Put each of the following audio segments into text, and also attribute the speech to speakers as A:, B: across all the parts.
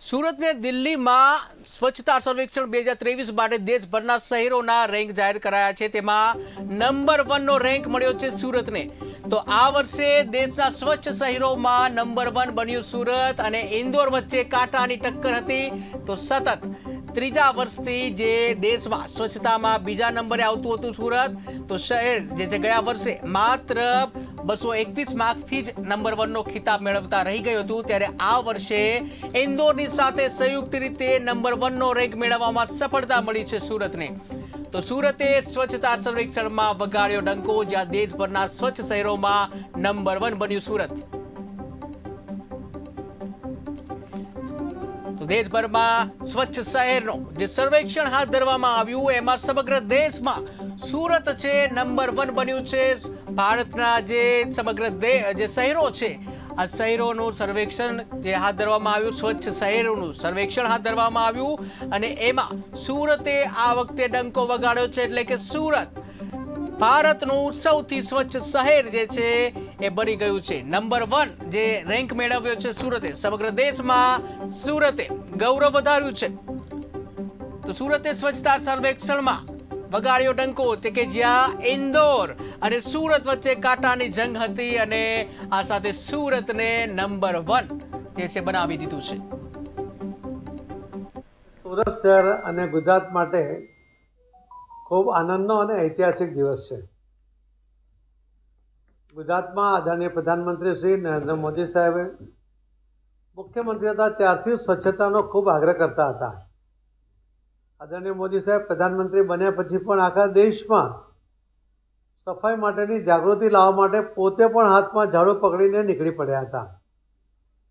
A: સુરતને દિલ્હીમાં સ્વચ્છતા સર્વેક્ષણ બે હજાર ત્રેવીસ માટે દેશભરના શહેરોના રેન્ક જાહેર કરાયા છે. તેમાં નંબર વનનો રેન્ક મળ્યો છે સુરતને. તો આ વર્ષે દેશના સ્વચ્છ શહેરોમાં નંબર વન બન્યું સુરત અને ઇન્દોર વચ્ચે કાંટાની ટક્કર હતી. તો સતત ત્રીજા વર્ષથી જે દેશમાં સ્વચ્છતામાં બીજા નંબરે આવતું હતું સુરત, તો શહેર જે છે ગયા વર્ષે માત્ર બસો એકવીસ માર્ક્સથી જ નંબર વનનો ખિતાબ મેળવતા રહી ગયું હતું. ત્યારે આ વર્ષે ઇન્દોરની સાથે સંયુક્ત રીતે નંબર વનનો રેન્ક મેળવવામાં સફળતા મળી છે સુરતને. તો સુરતે સ્વચ્છતા સર્વેક્ષણમાં વગાડ્યો ડંકો, જ્યાં દેશભરના સ્વચ્છ શહેરોમાં નંબર વન બન્યું સુરત. દેશભરમાં સ્વચ્છ શહેરનો જે સર્વેક્ષણ હાથ ધરવામાં આવ્યું, એમાં સમગ્ર દેશમાં સુરત છે નંબર વન બન્યું છે. ભારતના જે સમગ્ર જે શહેરો છે, આ શહેરોનું સર્વેક્ષણ જે હાથ ધરવામાં આવ્યું, સ્વચ્છ શહેરોનું સર્વેક્ષણ હાથ ધરવામાં આવ્યું. અને એમાં સુરતે આ વખતે ડંકો વગાડ્યો છે, એટલે કે સુરત ભારતનું સૌથી સ્વચ્છ શહેર જે છે એ બની ગયું છે. નંબર વન જે રેન્ક મેળવ્યો છે સુરતે, સમગ્ર દેશમાં સુરતે ગૌરવ વધાર્યું છે. તો સુરતે સ્વચ્છતા સર્વેક્ષણમાં વગાડ્યો ડંકો છે કે જ્યાં ઇન્દોર અને સુરત વચ્ચે કાંટાની જંગ હતી અને આ સાથે સુરતને નંબર વન જે છે બનાવી દીધું છે.
B: સુરત શહેર અને ગુજરાત માટે ખૂબ આનંદનો અને ઐતિહાસિક દિવસ છે. ગુજરાતમાં આદરણીય પ્રધાનમંત્રી શ્રી નરેન્દ્ર મોદી સાહેબે મુખ્યમંત્રી હતા ત્યારથી સ્વચ્છતાનો ખૂબ આગ્રહ કરતા હતા. આદરણીય મોદી સાહેબ પ્રધાનમંત્રી બન્યા પછી પણ આખા દેશમાં સફાઈ માટેની જાગૃતિ લાવવા માટે પોતે પણ હાથમાં ઝાડુ પકડીને નીકળી પડ્યા હતા.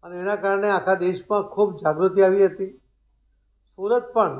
B: અને એના કારણે આખા દેશમાં ખૂબ જાગૃતિ આવી હતી. સુરત પણ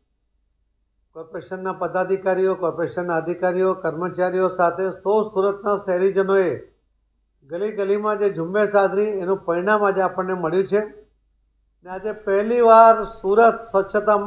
B: કોર્પોરેશનના પદાધિકારીઓ, કોર્પોરેશનના અધિકારીઓ, કર્મચારીઓ સાથે સૌ સુરતના શહેરીજનોએ ગલી ગલીમાં જે ઝુંબેશ આદરી, એનું પરિણામ આજે આપણને મળ્યું છે. ને આજે પહેલીવાર સુરત સ્વચ્છતામાં